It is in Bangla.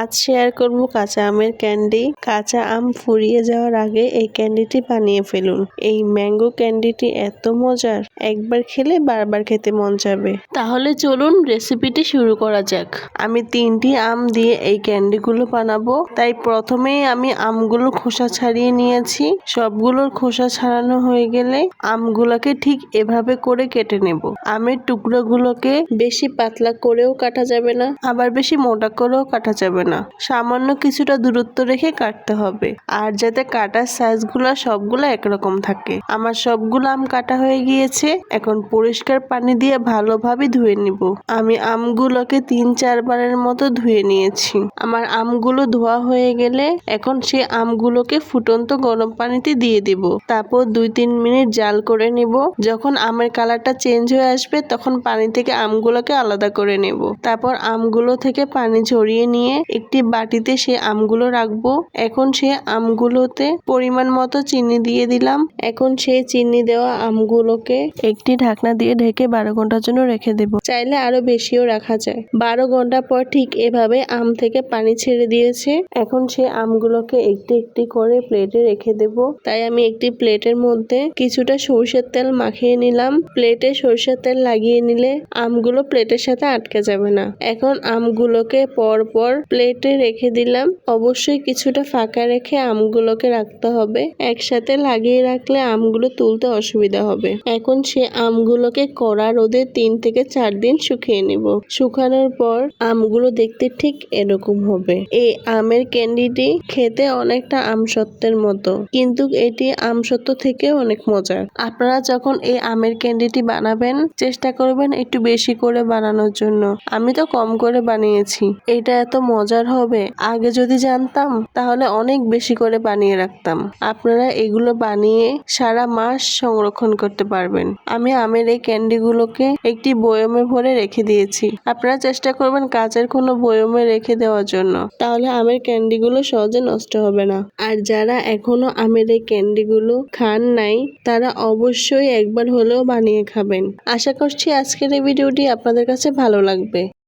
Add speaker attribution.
Speaker 1: আজ শেয়ার করব কাঁচা আমের ক্যান্ডি। কাঁচা আম ফুরিয়ে যাওয়ার আগে এই ক্যান্ডিটি বানিয়ে ফেলুন। এই ম্যাঙ্গো ক্যান্ডিটি এত মজার, একবার খেলে বারবার খেতে মন যাবে। তাহলে চলুন রেসিপিটি শুরু করা যাক। আমি তিনটি আম দিয়ে এই ক্যান্ডিগুলো বানাবো। তাই প্রথমেই আমি আমগুলো খোসা ছাড়িয়ে নিয়েছি। সবগুলোর খোসা ছাড়ানো হয়ে গেলে আমগুলোকে ঠিক এভাবে করে কেটে নেব। আমের টুকরোগুলোকে বেশি পাতলা করেও কাটা যাবে না, আবার বেশি মোটা করেও কাটা যাবে না। সামান্য কিছুটা দূরত্ব রেখে কাটতে হবে। আর যাতে কাটার সাইজগুলো সবগুলো একরকম থাকে। আমার সবগুলো আম কাটা হয়ে গিয়েছে। এখন পরিষ্কার পানি দিয়ে ভালোভাবে ধুয়ে নিব। আমি আমগুলোকে তিন চারবারের মতো ধুয়ে নিয়েছি। আমার আমগুলো ধোয়া হয়ে গেলে এখন সেই আমগুলোকে ফুটন্ত গরম পানিতে দিয়ে দিব। তারপর দুই তিন মিনিট জাল করে নিব। যখন আমের কালারটা চেঞ্জ হয়ে আসবে, তখন পানি থেকে আমগুলোকে আলাদা করে নেব। তারপর আমগুলো থেকে পানি ঝরিয়ে নিয়ে একটি বাটিতে সে আমগুলো রাখব। এখন সে আমগুলোতে পরিমাণ মতো চিনি দিয়ে দিলাম। এখন সেই চিনি দেওয়া আমগুলোকে একটি ঢাকনা দিয়ে ঢেকে বারো ঘণ্টার জন্য রেখে দেব। চাইলে আরও বেশিও রাখা যায়। বারো ঘণ্টা পর ঠিক এভাবে আম থেকে পানি ছেড়ে দিয়েছে। এখন সে আমগুলোকে একটি একটি করে প্লেটে রেখে দেব। তাই আমি একটি প্লেটের মধ্যে কিছুটা সরষের তেল মাখিয়ে নিলাম। প্লেটে সরষের তেল লাগিয়ে নিলে আমগুলো প্লেটের সাথে আটকে যাবে না। এখন আমগুলোকে পর পর প্লেটে রেখে দিলাম। অবশ্যই কিছুটা ফাঁকা রেখে আমগুলোকে রাখতে হবে। একসাথে লাগিয়ে রাখলে আমগুলো তুলতে অসুবিধা হবে। এখন সে আমগুলোকে কড়া রোদে তিন থেকে চার দিন শুকিয়ে নিব। শুকানোর পর আমগুলো দেখতে ঠিক এরকম হবে। এই আমের ক্যান্ডিটি খেতে অনেকটা আমসত্ত্বের মতো, কিন্তু এটি আমসত্ত্ব থেকেও অনেক মজার। আপনারা যখন এই আমের ক্যান্ডিটি বানাবেন, চেষ্টা করবেন একটু বেশি করে বানানোর জন্য। আমি তো কম করে বানিয়েছি। এটা এত মজার হবে। আগে যদি জানতাম, তাহলে অনেক বেশি করে বানিয়ে রাখতাম। আপনারা এগুলো বানিয়ে সারা মাস সংরক্ষণ করতে পারবেন। আমি আমের এই ক্যান্ডিগুলোকে একটি বয়মে ভরে রেখে দিয়েছি। আপনারা চেষ্টা করবেন কাচের কোনো বয়মে রেখে দেওয়ার জন্য। তাহলে আমের ক্যান্ডিগুলো সহজে নষ্ট হবে না। আর যারা এখনও আমের এই ক্যান্ডিগুলো খান নাই, তারা অবশ্যই একবার হলেও বানিয়ে খাবেন। আশা করছি আজকের এই ভিডিওটি আপনাদের কাছে ভালো লাগবে।